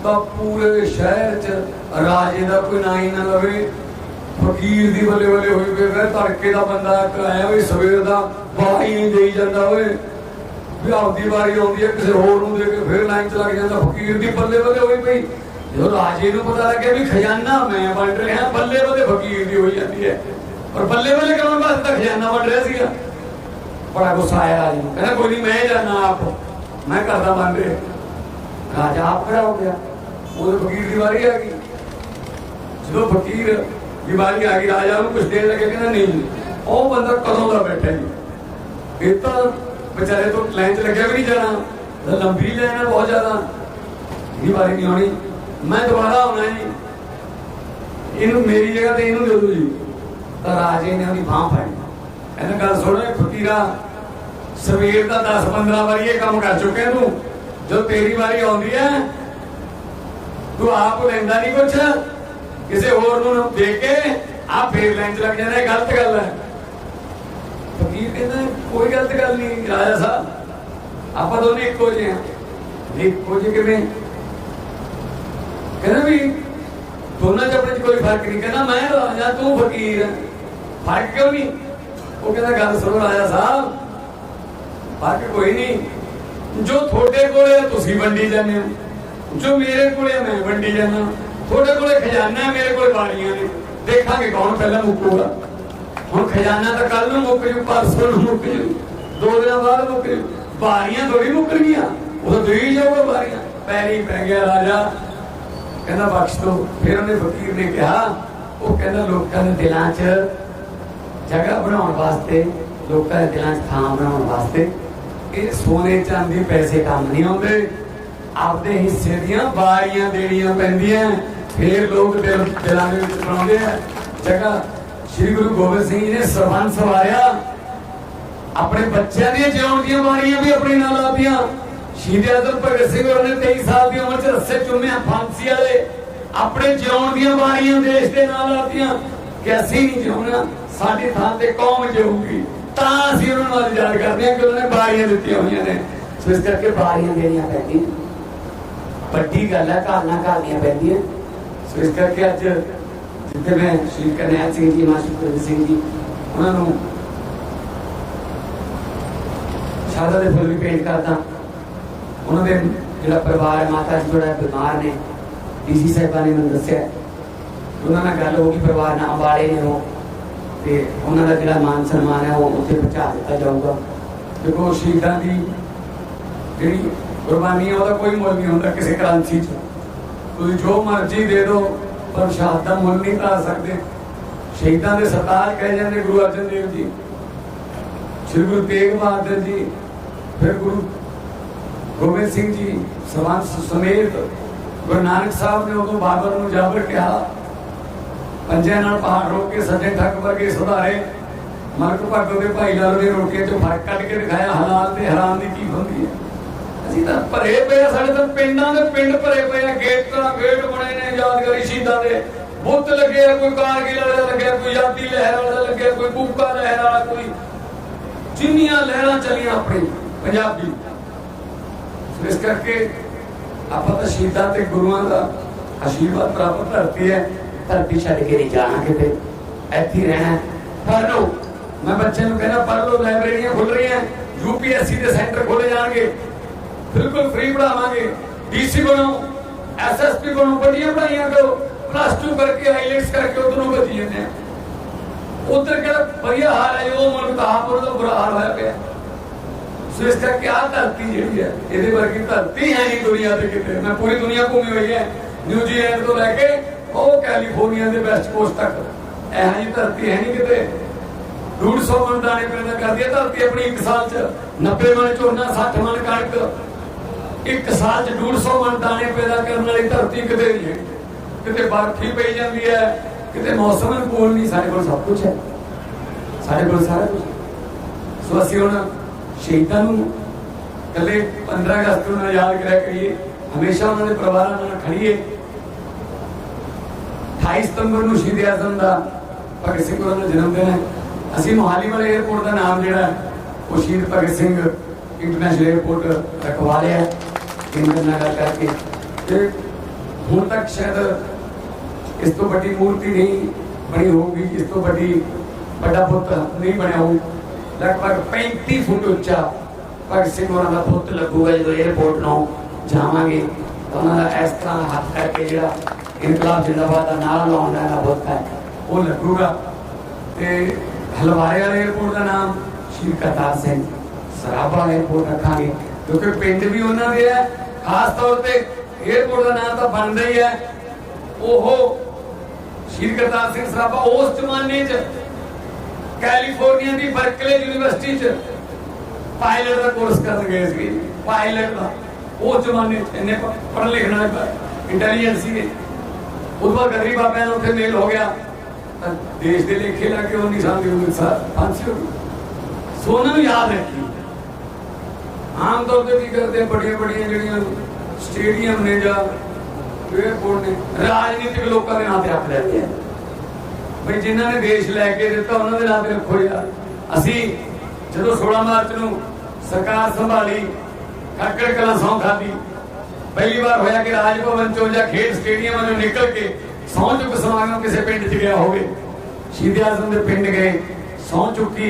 ਤਾਂ ਪੂਰੇ ਸ਼ਹਿਰ 'ਚ ਰਾਜੇ ਦਾ ਕੋਈ ਨਾਂ ਹੀ ਨਾ ਲਵੇ ਫਕੀਰ ਦੀ ਬੱਲੇ ਬੱਲੇ ਹੋਈ ਪਈ ਫਿਰ ਧੜਕੇ ਦਾ ਬੰਦਾ ਇੱਕ ਆਇਆ ਸਵੇਰ ਦਾ ਬਾਈ ਨਹੀਂ ਦੇਈ ਜਾਂਦਾ ਓਏ ਵੀ ਆਪਦੀ ਵਾਰੀ ਆਉਂਦੀ ਹੈ, ਕਿਸੇ ਹੋਰ ਨੂੰ ਦੇ ਕੇ ਫਿਰ ਲਾਈਨ ਚ ਲੱਗ ਜਾਂਦਾ, ਫਕੀਰ ਦੀ ਬੱਲੇ ਬੱਲੇ ਹੋਈ ਪਈ। ਜਦੋਂ ਰਾਜੇ ਨੂੰ ਪਤਾ ਲੱਗਿਆ ਵੀ ਖਜ਼ਾਨਾ ਮੈਂ ਵੰਡ ਰਿਹਾ, ਬੱਲੇ ਬੱਲੇ ਫਕੀਰ ਦੀ ਹੋਈ ਜਾਂਦੀ ਹੈ। ਪਰ ਬੱਲੇ ਬੱਲੇ ਕਰਾਉਣ ਵਾਸਤੇ ਤਾਂ ਖਜ਼ਾਨਾ ਵੰਡ ਰਿਹਾ ਸੀਗਾ? ਬੜਾ ਗੁੱਸਾ ਆਇਆ ਰਾਜੇ ਨੂੰ, ਕਹਿੰਦਾ, ਕੋਈ ਨਹੀਂ ਮੈਂ ਜਾਣਾ ਆਪ। ਮੈਂ ਕਰਦਾ ਬਣ ਰਿਹਾ। ਰਾਜਾ ਆਪ ਖੜਾ ਹੋ ਗਿਆ। ਉਹਦੇ ਫਕੀਰ ਦੀ ਵਾਰੀ ਆ ਗਈ। ਜਦੋਂ ਫਕੀਰ ਬਿਮਾਰੀ ਆ ਗਈ, ਰਾਜਾ ਨੂੰ ਕੁਝ ਦੇਣ ਲੱਗੇ, ਕਹਿੰਦਾ ਨਹੀਂ। ਉਹ ਬੰਦਾ ਕਦੋਂ ਦਾ ਬੈਠਾ ਜੀ? ਇਹ ਤਾਂ ਵਿਚਾਰੇ ਤੋਂ ਲਾਈਨ 'ਚ ਲੱਗਿਆ ਵੀ ਨਹੀਂ ਜਾਣਾ। ਲੰਬੀ ਲਾਈਨ ਹੈ ਬਹੁਤ ਜ਼ਿਆਦਾ। ਇਹ ਨਹੀਂ ਆਉਣੀ। ਮੈਂ ਦੁਬਾਰਾ ਆਉਣਾ ਜੀ। ਇਹਨੂੰ ਮੇਰੀ ਜਗ੍ਹਾ ਤੇ ਇਹਨੂੰ ਦੇ ਦਿਓ ਜੀ। ਤਾਂ ਰਾਜੇ ਨੇ ਉਹਦੀ ਬਾਹ ਫੜੀ। ਇਹਨੇ ਗੱਲ ਸੁਣੋ ਇਹ ਫਕੀਰਾ। ਸਵੇਰ ਦਾ 10 15 ਵਾਰੀ ਇਹ ਕੰਮ ਕਰ ਚੁੱਕੇ ਤੂੰ। ਜਦੋਂ ਤੇਰੀ ਵਾਰੀ ਆਉਂਦੀ ਹੈ, ਤੂੰ ਆਪ ਲੈਂਦਾ ਨਹੀਂ ਕੁਛ। ਕਿਸੇ ਹੋਰ ਨੂੰ ਦੇਖ ਕੇ ਆ ਫੇਰ ਲਾਈਨ 'ਚ ਲੱਗ ਜਾਂਦਾ ਇਹ ਗਲਤ ਗੱਲ ਹੈ। ਫਕੀਰ ਕਹਿੰਦਾ, ਕੋਈ ਗਲਤ ਗੱਲ ਨਹੀਂ, ਰਾਜਾ ਸਾਹਿਬ, ਆਪਾਂ ਦੋਨੇ ਇੱਕੋ ਜਿਹੇ ਹਾਂ। ਇੱਕੋ ਜਿਹੇ ਕਿਵੇਂ? ਕਹਿੰਦਾ ਵੀ ਦੋਨਾਂ 'ਚ ਆਪਣੇ 'ਚ ਕੋਈ ਫ਼ਰਕ ਨਹੀਂ। ਕਹਿੰਦਾ, ਮੈਂ ਰਾਜਾ, ਤੂੰ ਫਕੀਰ ਫ਼ਰਕ ਕਿਉਂ ਨਹੀਂ? ਉਹ ਕਹਿੰਦਾ, ਗੱਲ ਸੁਣੋ ਰਾਜਾ ਸਾਹਿਬ, ਫ਼ਰਕ ਕੋਈ ਨਹੀਂ। ਜੋ ਤੁਹਾਡੇ ਕੋਲੇ ਤੁਸੀਂ ਵੰਡੀ ਜਾਂਦੇ ਹੋ। ਜੋ ਮੇਰੇ ਕੋਲੇ ਮੈਂ ਵੰਡੀ ਜਾਂਦਾ ਤੁਹਾਡੇ ਕੋਲੇ ਖਜ਼ਾਨਾ ਮੇਰੇ ਕੋਲ ਬਾਣੀਆਂ ਨੇ। ਦੇਖਾਂਗੇ ਕੌਣ ਪਹਿਲਾਂ ਮੁੱਕੂਗਾ। ਹੁਣ ਖਜ਼ਾਨਾ ਤਾਂ ਕੱਲ ਨੂੰ ਮੁੱਕ ਜੂ, ਪਰਸੋਂ ਨੂੰ ਮੁੱਕ ਜੂ। ਦੋ ਦਿਨਾਂ ਬਾਅਦ ਮੁੱਕ ਜੂ। ਬਾਰੀਆਂ ਥੋੜੀ ਮੁੱਕਣਗੀਆਂ। ਉਹ ਦੇਈ ਜਾਊਗਾ ਬਾਰੀਆਂ ਪੈਰੀ ਪੈ ਗਿਆ ਰਾਜਾ। ਕਹਿੰਦਾ, ਬਖਸ਼ ਦੋ। ਫਿਰ ਉਹਨੇ ਫਕੀਰ ਨੇ ਕਿਹਾ, ਉਹ ਕਹਿੰਦਾ, ਲੋਕਾਂ ਦੇ ਦਿਲਾਂ 'ਚ ਜਗ੍ਹਾ ਬਣਾਉਣ ਵਾਸਤੇ, ਲੋਕਾਂ ਦੇ ਦਿਲਾਂ 'ਚ ਥਾਂ ਬਣਾਉਣ ਵਾਸਤੇ ਇਹ ਸੋਨੇ ਚਾਂਦੀ ਪੈਸੇ ਕੰਮ ਨਹੀਂ ਆਉਂਦੇ। ਆਪਦੇ ਹਿੱਸੇ ਦੀਆਂ ਬਾਰੀਆਂ ਦੇਣੀਆਂ ਪੈਂਦੀਆਂ। ਫੇਰ ਲੋਕ ਦਿਲ ਦਿਲਾਂ ਦੇ ਵਿੱਚ ਬਣਾਉਂਦੇ ਆ। ਜਗ੍ਹਾ ਸ੍ਰੀ ਗੁਰੂ ਗੋਬਿੰਦ ਸਿੰਘ ਜੀ ਨੇ ਸਰਬੰਸ ਸਵਾਰਿਆ। ਆਪਣੇ ਬੱਚਿਆਂ ਦੀਆਂ ਜਿਉਣ ਦੀਆਂ ਬਾਣੀਆਂ ਵੀ ਆਪਣੇ ਨਾਲ ਆਦੀਆਂ ਸ਼ਹੀਦ ਆਜ਼ਮ ਭਗਤ ਸਿੰਘ ਹੋਰਾਂ ਨੇ 23 ਸਾਲ ਦੀ ਉਮਰ 'ਚ ਰੱਸੇ ਚੁੰਮਿਆ ਫਾਂਸੀ ਵਾਲੇ। ਆਪਣੇ ਜਿਉਣ ਦੀਆਂ ਬਾਣੀਆਂ ਦੇਸ਼ ਦੇ ਨਾਲ ਆਦੀਆਂ ਕਿ ਅਸੀਂ ਨਹੀਂ ਜਿਉਣਾ, ਸਾਡੀ ਥਾਂ ਤੇ ਕੌਮ ਜਿਊਗੀ। ਤਾਂ ਅਸੀਂ ਉਹਨਾਂ ਨਾਲ ਯਾਦ ਕਰਦੇ ਹਾਂ ਕਿ ਉਹਨਾਂ ਨੇ ਬਾਰੀਆਂ ਦਿੱਤੀਆਂ ਹੋਈਆਂ ਨੇ। ਸੋ ਇਸ ਕਰਕੇ ਬਾਰੀਆਂ ਦੇਣੀਆਂ ਪੈਂਦੀਆਂ। ਵੱਡੀ ਗੱਲ ਹੈ ਘਰ ਨਾਲ ਘਰ ਦੀਆਂ ਪੈਂਦੀਆਂ। ਸੋ ਇਸ ਕਰਕੇ ਅੱਜ ਜਿੱਥੇ ਮੈਂ ਸ਼੍ਰੀ ਕਰਨੈਲ ਸਿੰਘ ਜੀ, ਮਾਸਟਰ ਸਿੰਘ ਜੀ, ਉਹਨਾਂ ਨੂੰ ਸ਼ਾਦਾ ਦੇ ਫੁੱਲ ਵੀ ਭੇਂਟ ਕਰਦਾ। ਉਹਨਾਂ ਦੇ ਜਿਹੜਾ ਪਰਿਵਾਰ ਹੈ, ਮਾਤਾ ਜੀ ਥੋੜਾ ਬਿਮਾਰ ਨੇ। ਡੀਸੀ ਸਾਹਿਬਾਂ ਨੇ ਮੈਨੂੰ ਦੱਸਿਆ, ਉਹਨਾਂ ਨਾਲ ਗੱਲ ਹੋ ਗਈ, ਪਰਿਵਾਰ ਨਾਲ ਵਾਲੇ ਨੇ ਉਹ। ਤੇ ਉਹਨਾਂ ਦਾ ਜਿਹੜਾ ਮਾਨ ਸਨਮਾਨ ਹੈ, ਉਹ ਉੱਥੇ ਪਹੁੰਚਾ ਦਿੱਤਾ ਜਾਊਗਾ। ਦੇਖੋ, ਸ਼ਹੀਦਾਂ ਦੀ ਜਿਹੜੀ ਕੁਰਬਾਨੀ ਹੈ, ਉਹਦਾ ਕੋਈ ਮੁੱਲ ਨਹੀਂ ਹੁੰਦਾ ਕਿਸੇ ਕ੍ਰਾਂਤੀ 'ਚ। ਤੁਸੀਂ ਜੋ ਮਰਜ਼ੀ ਦੇ ਦਿਓ, ਪਰ ਸ਼ਹਾਦਤ ਦਾ ਮੁੱਲ ਨਹੀਂ ਪਾ ਸਕਦੇ। ਸ਼ਹੀਦਾਂ ਦੇ ਸਰਤਾਜ ਕਹੇ ਜਾਂਦੇ ਗੁਰੂ ਅਰਜਨ ਦੇਵ ਜੀ। ਸ੍ਰੀ ਗੁਰੂ ਤੇਗ ਬਹਾਦਰ ਜੀ, ਫਿਰ ਗੁਰੂ ਗੋਬਿੰਦ ਸਿੰਘ ਜੀ ਸਵਾਂਸ ਸਮੇਤ ਗੁਰੂ ਨਾਨਕ ਸਾਹਿਬ ਨੇ ਉਦੋਂ ਬਾਬਰ ਨੂੰ ਜਾਬਰ ਕਿਹਾ। ਪੰਜਿਆਂ ਨਾਲ ਪਹਾੜ ਰੋਕ ਕੇ ਸੱਜੇ ਠੱਕ ਵਰਗੇ ਸੁਧਾਰੇ, ਮਲਕ ਭਗਤ ਦੇ ਭਾਈ ਲਾਲ ਦੇ ਰੋਟੀਆਂ ਚ ਫ਼ਰਕ ਕੱਢ ਕੇ ਦਿਖਾਇਆ, ਹਲਾਲ ਤੇ ਹਰਾਮ ਦੀ ਕੀ ਹੁੰਦੀ ਹੈ। ਅਸੀਂ ਤਾਂ ਭਰੇ ਪਏ ਆ, ਸਾਡੇ ਤਾਂ ਪਿੰਡਾਂ ਦੇ ਪਿੰਡ ਭਰੇ ਪਏ ਆ ਗੇਟਾਂ ਗੇਟ ਬਣੇ ਨੇ ਯਾਦਗਾਰੀ ਸ਼ਹੀਦਾਂ ਦੇ। ਬੁੱਤ ਲੱਗੇ ਆ ਕੋਈ ਕਾਰਗਿਲ ਵਾਲਾ ਲੱਗਿਆ ਕੋਈ ਯਾਦੀ ਲਹਿਰ ਵਾਲਾ ਲੱਗਿਆ ਕੋਈ ਕੂਕਾ ਲਹਿਰ ਵਾਲਾ ਕੋਈ ਜਿੰਨੀਆਂ ਲਹਿਰਾਂ ਚੱਲੀਆਂ ਆਪਣੀ ਪੰਜਾਬੀ। ਇਸ ਕਰਕੇ ਆਪਾਂ ਤਾਂ ਸ਼ਹੀਦਾਂ ਤੇ ਗੁਰੂਆਂ ਦਾ ਆਸ਼ੀਰਵਾਦ ਪ੍ਰਾਪਤ ਧਰਤੀ ਹੈ ਧਰਤੀ ਛੱਡ ਕੇ ਨਹੀਂ ਜਾਣਾ ਕਿਤੇ ਇੱਥੇ ਰਹਿਣਾ। ਪੜ੍ਹ ਲਓ। ਮੈਂ ਬੱਚਿਆਂ ਨੂੰ ਕਹਿੰਦਾ ਪੜ੍ਹ ਲਓ ਲਾਇਬ੍ਰੇਰੀਆਂ ਖੁੱਲ ਰਹੀਆਂ। ਯੂਪੀਐਸਸੀ ਦੇ ਸੈਂਟਰ ਖੋਲੇ ਜਾਣਗੇ। ਬਿਲਕੁਲ ਫ੍ਰੀ ਪੜਾਵਾਂਗੇ ਡੀਸੀ ਬਣੋ ਐਸਐਸਪੀ ਬਣੋ ਵੱਡੀਆਂ ਪੜਾਈਆਂ ਕਰੋ। ਪਲੱਸ 2 ਕਰਕੇ ਆਈਲੈਟਸ ਕਰਕੇ ਉਧਰੋਂ ਵਧੀ ਜਾਂਦੇ ਉਧਰ ਕਿਹੜਾ ਵਧੀਆ ਹਾਲ ਹੈ, ਉਹ ਮੁਲਕ ਦਾ ਆਪ ਉਹਦਾ ਬੁਰਾ ਹਾਲ ਹੋਇਆ ਪਿਆ। ਸੋ ਇਸ ਕਰਕੇ ਆ ਧਰਤੀ ਜਿਹੜੀ ਹੈ, ਇਹਦੇ ਵਰਗੀ ਧਰਤੀ ਹੈ ਨਹੀਂ ਦੁਨੀਆ ਤੇ ਕਿਤੇ। ਮੈਂ ਪੂਰੀ ਦੁਨੀਆ ਘੁੰਮੀ ਹੋਈ ਹੈ ਨਿਊਜ਼ੀਲੈਂਡ ਤੋਂ ਲੈ ਕੇ ਉਹ ਕੈਲੀਫੋਰਨੀਆ ਦੇ ਵੈਸਟ ਕੋਸਟ ਤੱਕ। ਇਹੋ ਜਿਹੀ ਧਰਤੀ ਹੈ ਨਹੀਂ ਕਿਤੇ। 150 ਮਣ ਦਾਣੇ ਪੈਦਾ ਕਰਦੀ ਹੈ ਧਰਤੀ ਆਪਣੀ ਇੱਕ ਸਾਲ ਚ। 90 ਮਣ ਝੋਨਾ 60 ਮਣ ਕਣਕ। ਇੱਕ ਸਾਲ ਚ 150 ਮਣ ਦਾਣੇ ਪੈਦਾ ਕਰਨ ਵਾਲੀ ਧਰਤੀ ਕਿਤੇ ਨਹੀਂ ਹੈ ਕਿਤੇ ਬਰਖੀ ਪਈ ਜਾਂਦੀ ਹੈ, ਕਿਤੇ ਮੌਸਮ ਅਨੁਕੂਲ ਨਹੀਂ, ਸਾਡੇ ਕੋਲ ਸਭ ਕੁਝ ਹੈ। ਸਾਡੇ ਕੋਲ ਸਾਰਾ ਕੁਝ ਸੋ ਅਸੀਂ ਹੁਣ ਨੂੰ ਕੱਲੇ 15 ਅਗਸਤ ਨੂੰ ਯਾਦ ਕਰਿਆ ਕਰੀਏ, ਹਮੇਸ਼ਾ ਉਹਨਾਂ ਦੇ ਪਰਿਵਾਰਾਂ ਨਾਲ ਖੜੀਏ 28 ਸਤੰਬਰ ਨੂੰ ਸ਼ਹੀਦ ਆਜ਼ਮ ਦਾ ਭਗਤ ਸਿੰਘ ਉਹਨਾਂ ਦਾ ਜਨਮ ਦਿਨ ਹੈ। ਅਸੀਂ ਮੋਹਾਲੀ ਵਾਲੇ 에어ਪੋਰਟ ਦਾ ਨਾਮ ਜਿਹੜਾ ਉਹ ਸ਼ਹੀਦ ਭਗਤ ਸਿੰਘ ਇੰਟਰਨੈਸ਼ਨਲ 에어ਪੋਰਟ ਰਖਵਾ ਲਿਆ ਕੇਂਦਰ ਨਾਲ ਕਰਕੇ। ਤੇ ਹੁਣ ਤੱਕ ਸ਼ਾਇਦ ਇਸ ਤੋਂ ਵੱਡੀ ਮੂਰਤੀ ਨਹੀਂ ਬਣੀ ਹੋਊਗੀ, ਇਸ ਤੋਂ ਵੱਡੀ ਵੱਡਾ ਪੁੱਤ ਨਹੀਂ ਬਣਿਆ ਹੋਊ। ਲਗਭਗ 35 ਫੁੱਟ ਉੱਚਾ ਭਗਤ ਸਿੰਘ ਹੋਰਾਂ ਦਾ ਪੁੱਤ ਲੱਗੂਗਾ ਜਦੋਂ 에어ਪੋਰਟ ਨੂੰ ਜਾਵਾਂਗੇ। ਉਹਨਾਂ ਦਾ ਇਸ ਤਰ੍ਹਾਂ ਹੱਥ ਕਰਕੇ ਜਿਹੜਾ ਇਨਕਲਾਬ ਜਿੰਦਾਬਾਦ ਦਾ ਨਾਰਾ ਲਾਉਣ ਦਾ ਪੁੱਤ ਹੈ, ਉਹ ਲੱਗੂਗਾ। ਤੇ ਹਲਵਾਰੇ ਵਾਲੇ 에어ਪੋਰਟ ਦਾ ਨਾਮ ਸ਼੍ਰੀ ਕਰਤਾਰ ਸਿੰਘ, ਸਰਾਭਾ 에어ਪੋਰਟ ਰੱਖਾਂਗੇ। ਕਿਉਂਕਿ ਪਿੰਡ ਵੀ ਉਹਨਾਂ ਦੇ ਹੈ ਖਾਸ ਤੌਰ ਤੇ 에어ਪੋਰਟ ਦਾ ਨਾਮ ਤਾਂ ਬਣਦਾ ਹੀ ਹੈ ਉਹ ਸ਼੍ਰੀ ਕਰਤਾਰ ਸਿੰਘ ਸਰਾਭਾ ਉਸ ਜ਼ਮਾਨੇ 'ਚ ਕੈਲੀਫੋਰਨੀਆ ਦੀ ਬਰਕਲੇ ਯੂਨੀਵਰਸਿਟੀ 'ਚ ਪਾਇਲਟ ਦਾ ਕੋਰਸ ਕਰਨ ਗਏ ਸੀ। ਪਾਇਲਟ ਦਾ, ਉਹ ਜ਼ਮਾਨੇ 'ਚ ਇਹਨੇ ਪੜ੍ਹ ਲਿਖਣਾ ਇੰਟੈਲੀਜੈਂਸ ਸੀ ਉਦੋਂ ਬਾਅਦ ਗਰੀਬ ਬਾਬਿਆਂ ਨਾਲ ਉੱਥੇ ਮੇਲ ਹੋ ਗਿਆ। ਤਾਂ ਦੇਸ਼ ਦੇ ਲੇਖੇ ਲਾ ਕੇ ਉਹ ਨਿਸ਼ਾਨ ਦੇ ਉੱਤੇ ਸਾਰ ਫਾਂਸੀ ਹੋ ਗਈ। ਸੋ ਉਹਨਾਂ ਨੂੰ ਯਾਦ ਰੱਖੀ। ਆਮ ਤੌਰ ਤੇ ਵੀ ਕਰਦੇ ਬੜੀਆਂ ਬੜੀਆਂ ਜਿਹੜੀਆਂ ਸਟੇਡੀਅਮ ਨੇ ਜਾਂ 에어ਪੋਰਟ ਨੇ, ਰਾਜਨੀਤਿਕ ਲੋਕਾਂ ਦੇ ਨਾਂ ਤੇ ਰੱਖ ਲੈਂਦੇ ਆ। ਬਈ ਜਿਨ੍ਹਾਂ ਨੇ ਦੇਸ਼ ਲੈ ਕੇ ਦਿੱਤਾ, ਉਹਨਾਂ ਦੇ ਨਾਂ ਤੇ ਰੱਖੋ ਯਾਰ। ਅਸੀਂ ਜਦੋਂ 16 ਮਾਰਚ ਨੂੰ ਸਰਕਾਰ ਸੰਭਾਲੀ, ਖੱਕੜ ਕਲਾ ਸੌਂ ਖਾਦੀ ਪਹਿਲੀ ਵਾਰ ਹੋਇਆ ਕਿ ਰਾਜ ਭਵਨ ਚੋਂ ਜਾਂ ਖੇਡ ਸਟੇਡੀਅਮ ਵੱਲੋਂ ਨਿਕਲ ਕੇ ਸੌਂ ਚੁੱਕ ਸਮਾਗਮ ਕਿਸੇ ਪਿੰਡ 'ਚ ਗਿਆ ਹੋਵੇ, ਸ਼ਹੀਦ ਆਜ਼ਮ ਦੇ ਪਿੰਡ ਗਏ, ਸੌਂ ਚੁੱਕੀ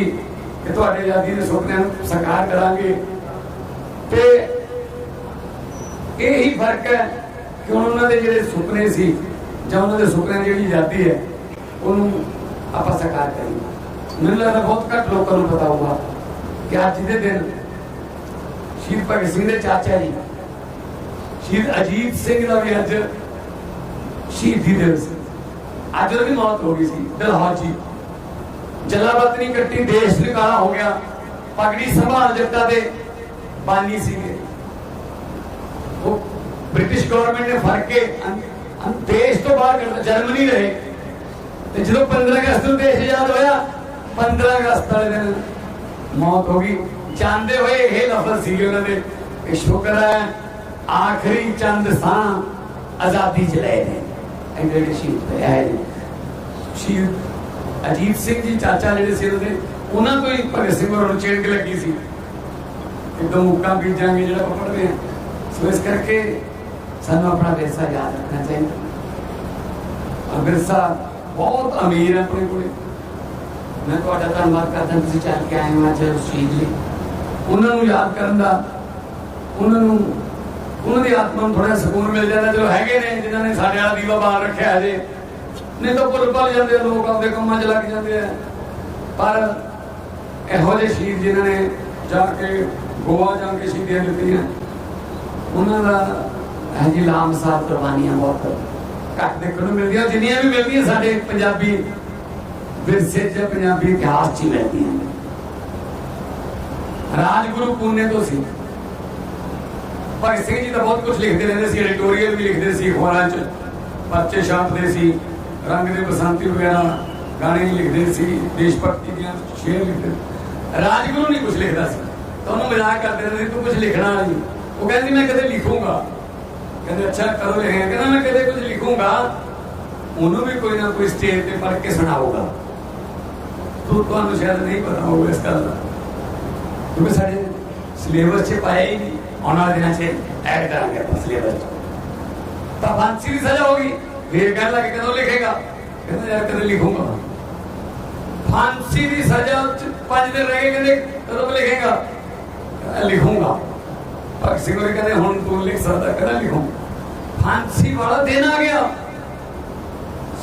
ਕਿ ਤੁਹਾਡੇ ਆਜ਼ਾਦੀ ਦੇ ਸੁਪਨਿਆਂ ਨੂੰ ਸਾਕਾਰ ਕਰਾਂਗੇ। ਤੇ ਇਹ ਹੀ ਫ਼ਰਕ ਹੈ ਕਿ ਉਹਨਾਂ ਦੇ ਜਿਹੜੇ ਸੁਪਨੇ ਸੀ, ਜਾਂ ਉਹਨਾਂ ਦੇ ਸੁਪਨਿਆਂ ਜਿਹੜੀ ਆਜ਼ਾਦੀ ਹੈ, ਉਹਨੂੰ ਆਪਾਂ ਸਾਕਾਰ ਕਰੀਏ ਮੈਨੂੰ ਲੱਗਦਾ ਬਹੁਤ ਘੱਟ ਲੋਕਾਂ ਨੂੰ ਪਤਾ ਹੋਊਗਾ ਕਿ ਅੱਜ ਦੇ ਦਿਨ ਸ਼ਹੀਦ ਭਗਤ ਸਿੰਘ ਦੇ ਚਾਚਾ ਜੀ, ਸ਼ਹੀਦ ਅਜੀਤ ਸਿੰਘ ਦਾ ਵੀ ਅੱਜ ਸ਼ਹੀਦੀ ਦਿਵਸ ਸੀ। ਅੱਜ ਉਹਦੀ ਮੌਤ ਹੋ ਗਈ ਸੀ ਦਿਲਹਾਜ ਜੀ ਜਲਾਵਤ ਨਹੀਂ ਕੱਟੀ ਦੇਸ਼ ਨਿਕਾਲਾ ਹੋ ਗਿਆ, ਪਗੜੀ ਸੰਭਾਲ ਜੱਟਾ ਦੇ ਬਾਨੀ ਸੀਗੇ ਉਹ ਬ੍ਰਿਟਿਸ਼ ਗਵਰਨਮੈਂਟ ਨੇ ਫੜ ਕੇ ਅੰ- ਅੰ- ਦੇਸ਼ ਤੋਂ ਬਾਹਰ ਕੱਢ ਜਰਮਨੀ ਰਹੇ ਤੇ ਜਦੋਂ 15 ਅਗਸਤ ਨੂੰ ਦੇਸ਼ ਆਜ਼ਾਦ ਹੋਇਆ 15 ਅਗਸਤ ਵਾਲੇ ਦਿਨ ਮੌਤ ਹੋ ਗਈ ਚਾਹੁੰਦੇ ਹੋਏ ਇਹ ਲਫ਼ਜ਼ ਸੀਗੇ ਉਹਨਾਂ ਦੇ ਕਿ ਸ਼ੁਕਰ ਹੈ ਆਖਰੀ ਚੰਦ ਸਾਂ ਆਜ਼ਾਦੀ ਚ ਲਏ ਨੇ ਇਹ ਜਿਹੜੇ ਸ਼ਹੀਦ ਹੋਏ ਹੈ ਸ਼ਹੀਦ ਅਜੀਤ ਸਿੰਘ ਜੀ ਚਾਚਾ ਜਿਹੜੇ ਸੀ ਉਹਦੇ ਉਹਨਾਂ ਤੋਂ ਹੀ ਭਗਤ ਸਿੰਘ ਹੋਰਾਂ ਨੂੰ ਚੇੜ ਕੇ ਲੱਗੀ ਸੀ ਇੱਕਦਮ ਮੁੱਕਾ ਬੀਜਾਂਗੇ ਜਿਹੜਾ ਪਕੜਦੇ ਆ ਸੋ ਇਸ ਕਰਕੇ ਸਾਨੂੰ ਆਪਣਾ ਵਿਰਸਾ ਯਾਦ ਰੱਖਣਾ ਚਾਹੀਦਾ। ਔਰ ਵਿਰਸਾ ਬਹੁਤ ਅਮੀਰ ਹੈ ਆਪਣੇ ਕੋਲੇ। ਮੈਂ ਤੁਹਾਡਾ ਧੰਨਵਾਦ ਕਰਦਾ ਤੁਸੀਂ ਚੱਲ ਕੇ ਆਏ ਹੋ ਅੱਜ ਉਸ ਚੀਜ਼ ਲਈ। ਉਹਨਾਂ ਨੂੰ ਯਾਦ ਕਰਨ ਦਾ, ਉਹਨਾਂ ਨੂੰ, ਉਹਨਾਂ ਦੀ ਆਤਮਾ ਨੂੰ ਥੋੜਾ ਸਕੂਨ ਮਿਲ ਜਾਂਦਾ। ਚਲੋ ਹੈਗੇ ਨੇ ਜਿਨ੍ਹਾਂ ਨੇ ਸਾਡੇ ਵਾਲਾ ਦੀਵਾ ਬਾਲ ਰੱਖਿਆ ਹੈ ਜੇ ਨਹੀਂ ਤਾਂ ਭੁੱਲ ਭੱਲ ਜਾਂਦੇ ਲੋਕ ਆਪਦੇ ਕੰਮਾਂ 'ਚ ਲੱਗ ਜਾਂਦੇ ਆ। ਪਰ ਇਹੋ ਜਿਹੇ ਸ਼ਹੀਦ ਜਿਨ੍ਹਾਂ ਨੇ ਜਾ ਕੇ ਗੋਆ ਜਾ ਕੇ ਸ਼ਹੀਦੀਆਂ ਦਿੱਤੀਆਂ ਉਹਨਾਂ ਦਾ ਇਹ ਜੀ ਲਾਮਸਾਰ ਕੁਰਬਾਨੀਆਂ ਬਹੁਤ ਘੱਟ ਦੇਖਣ ਨੂੰ ਮਿਲਦੀਆਂ, ਜਿੰਨੀਆਂ ਵੀ ਮਿਲਦੀਆਂ ਸਾਡੇ ਪੰਜਾਬੀ ਵਿਰਸੇ 'ਚ ਪੰਜਾਬੀ ਇਤਿਹਾਸ 'ਚ ਮਿਲਦੀਆਂ ਰਾਜਗੁਰੂ ਪੂਨੇ ਤੋਂ ਸੀ। ਭਗਤ ਸਿੰਘ ਜੀ ਤਾਂ ਬਹੁਤ ਕੁਝ ਲਿਖਦੇ ਰਹਿੰਦੇ ਸੀ, ਐਡੀਟੋਰੀਅਲ ਵੀ ਲਿਖਦੇ ਸੀ ਅਖਬਾਰਾਂ 'ਚ। ਪਰਚੇ ਛਾਪਦੇ ਸੀ, ਰੰਗ ਦੇ ਬਸੰਤੀ ਵਗੈਰਾ ਗਾਣੇ ਲਿਖਦੇ ਸੀ, ਦੇਸ਼ ਭਗਤੀ ਦੀਆਂ ਸ਼ੇਰ ਲਿਖਦੇ। ਰਾਜਗੁਰੂ ਨਹੀਂ ਕੁਝ ਲਿਖਦਾ ਸੀ। ਤਾਂ ਮਜ਼ਾਕ ਕਰਦੇ ਰਹਿੰਦੇ ਸੀ, ਤੂੰ ਕੁਝ ਲਿਖਣਾ ਨਹੀਂ। ਉਹ ਕਹਿੰਦੀ ਮੈਂ ਕਦੇ ਲਿਖੂੰਗਾ। ਕਹਿੰਦੇ ਅੱਛਾ ਕਰੋ ਲਿਖਿਆ। ਕਹਿੰਦਾ ਮੈਂ ਕਦੇ ਕੁਝ ਲਿਖੂੰਗਾ। ਉਹਨੂੰ ਵੀ ਕੋਈ ਨਾ ਕੋਈ ਸਟੇਜ ਤੇ ਪੜ੍ਹ ਕੇ ਸੁਣਾਊਗਾ। ਤੂੰ ਤੁਹਾਨੂੰ ਸ਼ਾਇਦ ਨਹੀਂ ਪਤਾ ਹੋਊਗਾ ਇਸ ਗੱਲ ਦਾ। ਕਿਉਂਕਿ ਸਾਡੇ ਸਿਲੇਬਸ 'ਚ ਪਾਇਆ ਹੀ ਨਹੀਂ। ਆਉਣ ਦਿਨਾਂ 'ਚ ਐਡ ਕਰਾਂਗੇ ਆਪਾਂ ਸਿਲੇਬਸ ਤਾਂ ਫਾਂਸੀ ਦੀ ਸਜ਼ਾ ਹੋਗੀ ਫੇਰ ਕਹਿਣ ਲੱਗੇ ਕਦੋਂ ਲਿਖੇਗਾ? ਕਹਿੰਦਾ ਯਾਰ ਕਦੇ ਲਿਖੂੰਗਾ ਫਾਂਸੀ ਦੀ ਸਜ਼ਾ 'ਚ ਪੰਜ ਦਿਨ ਰਹਿ ਗਏ ਕਹਿੰਦੇ ਕਦੋਂ ਲਿਖੇਗਾ? ਕਹਿੰਦਾ ਲਿਖੂੰਗਾ। ਭਗਤ ਸਿੰਘ ਹੋਰੀ ਕਹਿੰਦੇ, ਹੁਣ ਤੂੰ ਲਿਖ ਸਕਦਾ, ਕਹਿੰਦਾ ਲਿਖੂੰ। ਫਾਂਸੀ ਵਾਲਾ ਦਿਨ ਆ ਗਿਆ।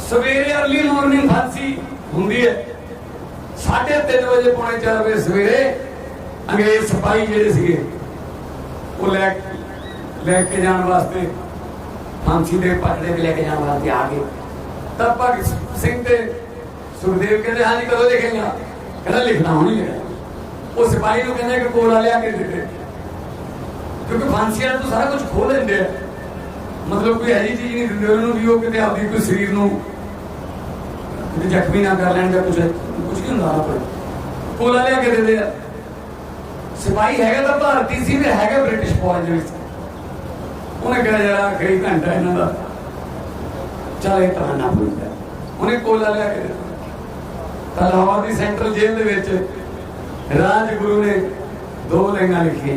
ਸਵੇਰੇ ਅਰਲੀ ਮਾਰਨਿੰਗ ਫਾਂਸੀ ਹੁੰਦੀ ਹੈ। 3:30 ਵਜੇ ਪੌਣੇ 4 ਵਜੇ ਸਵੇਰੇ ਅੰਗਰੇਜ਼ ਸਿਪਾਹੀ ਜਿਹੜੇ ਸੀਗੇ, ਉਹ ਲੈ ਲੈ ਕੇ ਜਾਣ ਵਾਸਤੇ ਫਾਂਸੀ ਦੇ ਪਟੜੇ ਤੇ ਲੈ ਕੇ ਜਾਣ ਵਾਸਤੇ ਆ ਗਏ। ਤਾਂ ਭਗਤ ਸਿੰਘ ਤੇ ਸੁਖਦੇਵ ਕਹਿੰਦੇ, ਹਾਂ ਜੀ, ਕਦੋਂ ਲਿਖੇਗਾ? ਕਹਿੰਦਾ, ਲਿਖਣਾ ਹੁਣ ਹੀ ਲਿਖਣਾ ਉਹ ਸਿਪਾਹੀ ਨੂੰ ਕਹਿੰਦਾ ਕਿ ਕੋਲਾ ਲਿਆ ਕੇ ਦੇ ਕਿਉਂਕਿ ਫਾਂਸੀਆਂ ਤੋਂ ਸਾਰਾ ਕੁਝ ਖੋਹ ਲੈਂਦੇ ਆ। ਮਤਲਬ ਕੋਈ ਐਸੀ ਚੀਜ਼ ਨਹੀਂ ਦਿੰਦੇ ਉਹਨੂੰ ਵੀ ਉਹ ਕਿਤੇ ਆਪਦੀ ਕੋਈ ਸਰੀਰ ਨੂੰ ਕਿਤੇ ਜ਼ਖਮੀ ਨਾ ਕਰ ਲੈਣ ਜਾਂ ਕੁਝ ਕੁਝ ਨਹੀਂ ਹੁੰਦਾ ਆਪਣੇ ਕੋਲਾ ਲਿਆ ਕੇ ਦਿੰਦੇ ਆ। ਸਿਪਾਹੀ ਹੈਗਾ ਤਾਂ ਭਾਰਤੀ ਸੀ ਤੇ ਹੈਗਾ ਬ੍ਰਿਟਿਸ਼ ਫੌਜ ਦੇ ਵਿੱਚ। ਉਹਨੇ ਕਿਹਾ, ਯਾਰ ਆਖਰੀ ਘੰਟਾ ਇਹਨਾਂ ਦਾ। ਚੱਲ ਤਾਂ ਨਾ ਪੁੱਛਦਾ ਉਹਨੇ ਕੋਲਾ ਲਿਆ ਕੇ ਦਿੱਤਾ। ਤਾਂ ਲਾਹੌਰ ਦੀ ਸੈਂਟਰਲ ਜੇਲ੍ਹ ਦੇ ਵਿੱਚ राजगुरु ने दो लहंगा लिखी।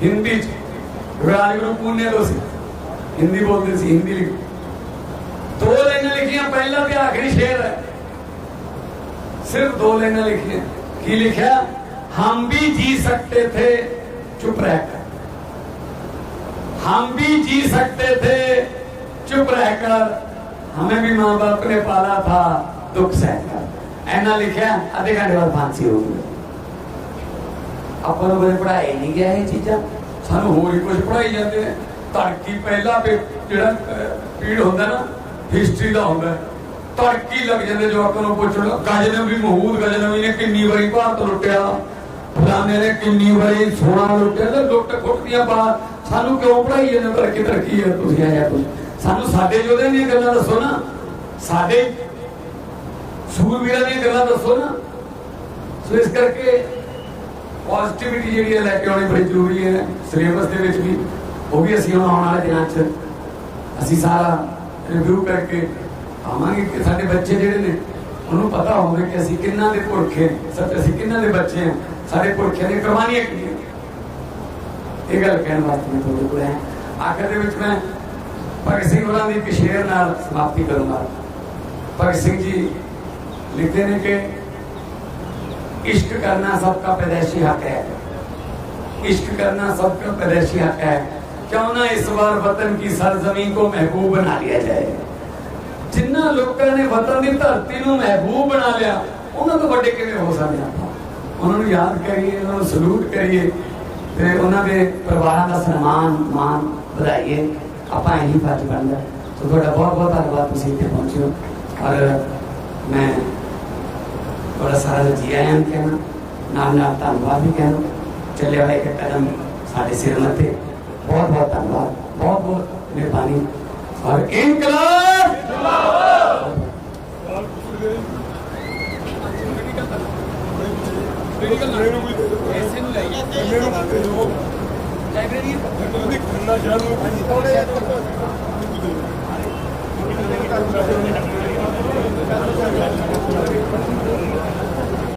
हिंदी राजगुरु पुण्य तो सी। हिंदी बोलते सी, हिंदी लिख। दो लहंगा लिखिया, पहला भी आखिरी शेर है। सिर्फ़ दो लहंगा लिखी की लिखा? हम भी जी सकते थे। चुप रहकर हम भी जी सकते थे। चुप रहकर हमें भी माँ बाप ने पाला था। दुख सहकर ऐना लिखा, आधे घंटे बाद फांसी होगी ਆਪਾਂ ਨੂੰ ਕਦੇ ਪੜਾਏ ਨਹੀਂ ਗਿਆ ਇਹ ਚੀਜ਼ਾਂ। ਸਾਨੂੰ ਹੋਰ ਹੀ ਕੁਝ ਪੜਾਈ ਜਾਂਦੇ ਨੇ। ਧੜਕੀ ਪਹਿਲਾ ਜਿਹੜਾ ਪੀੜ ਹੁੰਦਾ ਨਾ ਹਿਸਟਰੀ ਦਾ ਹੁੰਦਾ। ਧੜਕੀ ਲੱਗ ਜਾਂਦੇ ਜੋ ਨੂੰ ਪੁੱਛਣ। ਗਜਨਵੀ ਮਹੂਦ ਗਜਨਵੀ ਨੇ ਕਿੰਨੀ ਵਾਰੀ ਭਾਰਤ ਲੁੱਟਿਆ। ਫਲਾਣੇ ਨੇ ਕਿੰਨੀ ਵਾਰੀ ਸੋਨਾ ਲੁੱਟਿਆ। ਤੇ ਲੁੱਟ ਖੁੱਟ ਦੀਆਂ ਬਾਤ, ਸਾਨੂੰ ਕਿਉਂ ਪੜਾਈ ਜਾਂਦੇ? ਤਰੱਕੀ ਤਰੱਕੀ ਹੈ ਤੁਸੀਂ ਆਇਆ ਕੁਝ ਸਾਨੂੰ ਸਾਡੇ ਯੋਧਿਆਂ ਦੀਆਂ ਗੱਲਾਂ ਦੱਸੋ ਨਾ। ਸਾਡੇ ਸੂਰਵੀਰਾਂ ਦੀਆਂ ਗੱਲਾਂ ਦੱਸੋ ਨਾ। ਸੋ ਇਸ ਕਰਕੇ ਪੋਜ਼ਿਟਿਵਿਟੀ ਜਿਹੜੀ ਹੈ ਲੈ ਕੇ ਆਉਣੀ ਬੜੀ ਜ਼ਰੂਰੀ ਹੈ ਸਿਲੇਬਸ ਦੇ ਵਿੱਚ ਵੀ। ਉਹ ਵੀ ਅਸੀਂ ਆਉਣ ਵਾਲੇ ਦਿਨਾਂ 'ਚ ਅਸੀਂ ਸਾਰਾ ਰਿਵਿਊ ਕਰਕੇ ਆਵਾਂਗੇ ਕਿ ਸਾਡੇ ਬੱਚੇ ਜਿਹੜੇ ਨੇ, ਉਹਨੂੰ ਪਤਾ ਹੋਵੇ ਕਿ ਅਸੀਂ ਕਿੰਨਾ ਦੇ ਪੁਰਖੇ ਸੱਚ, ਅਸੀਂ ਕਿੰਨਾ ਦੇ ਬੱਚੇ ਹਾਂ। ਸਾਡੇ ਪੁਰਖਿਆਂ ਦੀਆਂ ਕੁਰਬਾਨੀਆਂ ਕੀਤੀਆਂ ਇਹ ਗੱਲ ਕਹਿਣ ਵਾਸਤੇ ਮੈਂ ਤੁਹਾਡੇ ਕੋਲ ਆਇਆ। ਆਖਰ ਦੇ ਵਿੱਚ ਮੈਂ ਭਗਤ ਸਿੰਘ ਉਹਨਾਂ ਦੀ ਇੱਕ ਸ਼ੇਰ ਨਾਲ ਸਮਾਪਤੀ ਕਰੂੰਗਾ। ਭਗਤ ਸਿੰਘ ਜੀ ਲਿਖਦੇ ਨੇ ਕਿ इश्क करना सबका पैदाइशी हक है इश्क करना सबका पैदाइशी हक है क्यों ना इस बार वतन की सरजमीन को महबूब बना लिया जाए ਜਿਨ੍ਹਾਂ ਲੋਕਾਂ ਨੇ ਵਤਨ ਦੀ ਧਰਤੀ ਨੂੰ ਮਹਿਬੂਬ ਬਣਾ ਲਿਆ ਉਹਨਾਂ ਤੋਂ ਵੱਡੇ ਕਿਵੇਂ ਹੋ ਸਕਦੇ ਆਪਾਂ ਉਹਨਾਂ ਨੂੰ ਯਾਦ ਕਰੀਏ ਉਹਨਾਂ ਨੂੰ ਸਲੂਟ ਕਰੀਏ ਤੇ ਉਹਨਾਂ ਦੇ ਪਰਿਵਾਰਾਂ ਦਾ ਸਨਮਾਨ ਮਾਨ ਵਧਾਈਏ ਆਪਾਂ ਇਹੀ ਫਰਜ਼ ਬਣਦਾ ਸੋ ਤੁਹਾਡਾ ਬਹੁਤ ਬਹੁਤ ਧੰਨਵਾਦ ਤੁਸੀਂ ਇੱਥੇ ਪਹੁੰਚੇ ਹੋ ਔਰ ਮੈਂ ਤੁਹਾਡਾ ਸਾਰਾ ਜੀ ਆਇਆਂ ਨੂੰ ਕਹਿਣਾ, ਨਾਲ ਨਾਲ ਧੰਨਵਾਦ ਵੀ ਕਹਿਣਾ। ਚੱਲੇ ਵਾਲਾ ਇੱਕ ਕਦਮ ਸਾਡੇ ਸਿਰ ਮੱਤੇ ਬਹੁਤ ਬਹੁਤ ਧੰਨਵਾਦ। ਬਹੁਤ ਬਹੁਤ ਮਿਹਰਬਾਨੀ। ਔਰ ਇਨਕਲਾਬ! ਜਿੰਦਾਬਾਦ ਲਾਇਬ੍ਰੇਰੀ ਦੇ ਖੰਨਾ ਸ਼ਹਿਰ ਨੂੰ ਥੋੜੇ Thank you.